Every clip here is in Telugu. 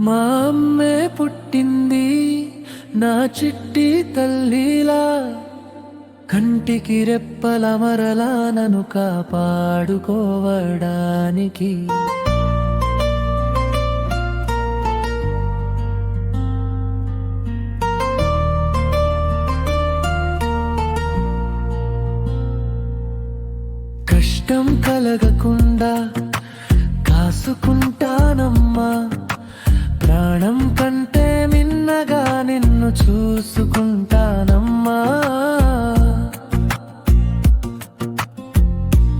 మా అమ్మే పుట్టింది నా చిట్టి తల్లిలా. కంటికి రెప్పల మరలా నన్ను కాపాడుకోవడానికి. ఇష్టం కలగకుండా కాసుకుంటానమ్మా. ప్రాణం కంటే మిన్నగా నిన్ను చూసుకుంటానమ్మా.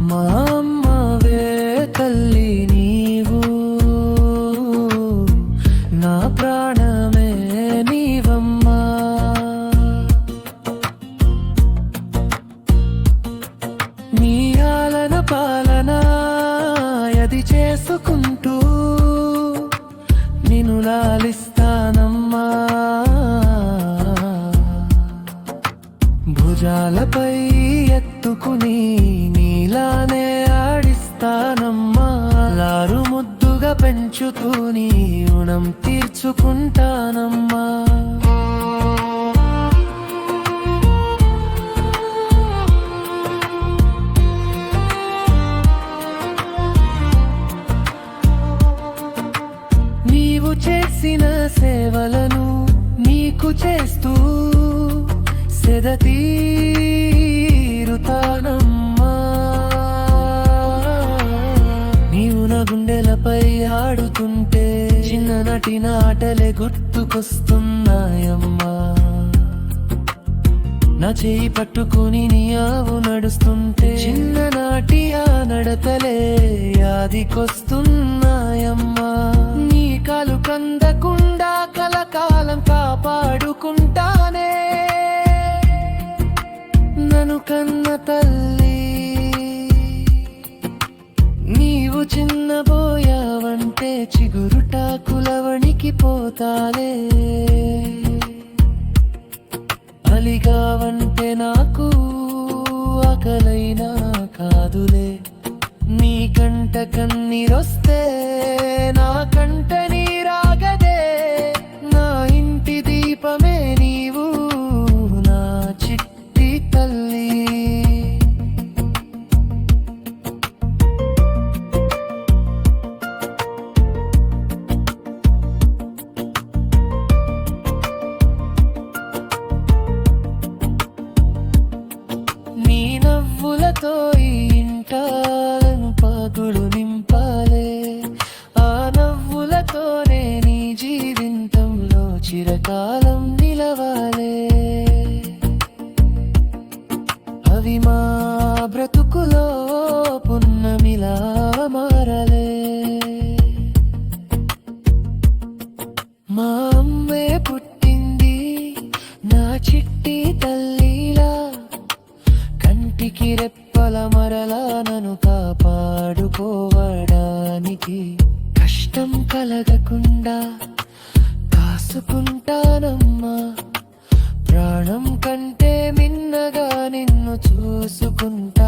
మా అమ్మవే తల్లి నీవు నా ప్రాణమే చేసుకుంటూ నిన్ను లాలిస్తానమ్మా భుజాలపై ఎత్తుకుని నీలానే ఆడిస్తానమ్మా. లారు ముద్దుగా పెంచుతూ నీ రుణం తీర్చుకుంటానమ్మా. చేసిన సేవలను నీకు చేస్తూ సెద తీరుతానమ్మా. నీవు నా గుండెలపై ఆడుతుంటే చిన్ననాటి ఆటలే గుర్తుకొస్తున్నాయమ్మా. నా చేయి పట్టుకుని నీ ఆవు నడుస్తుంటే చిన్ననాటి ఆ నడతలే యాదికొస్తుంది. అనుకుంటానే. నన్ను కన్న తల్లి నీవు చిన్నబోయావంటే చిగురుటాకులవనికి పోతాలే. అలిగావంటే నాకు ఆకలైనా కాదులే. నీ కంట కన్నీరొస్తే నా కంట నీరాగదే ఇంటాలను నింపాలే. ఆ నవ్వులతోనే నీ జీవితంలో చిరకాలం నిలవాలే. అవి మా బ్రతుకులో పున్నమిలా మారలే. మా అమ్మే పుట్టింది నా చిట్టి వాడుకోవడానికి కష్టం కలగకుండా కాసుకుంటానమ్మా ప్రాణం కంటే మిన్నగా నిన్ను చూసుకుంటా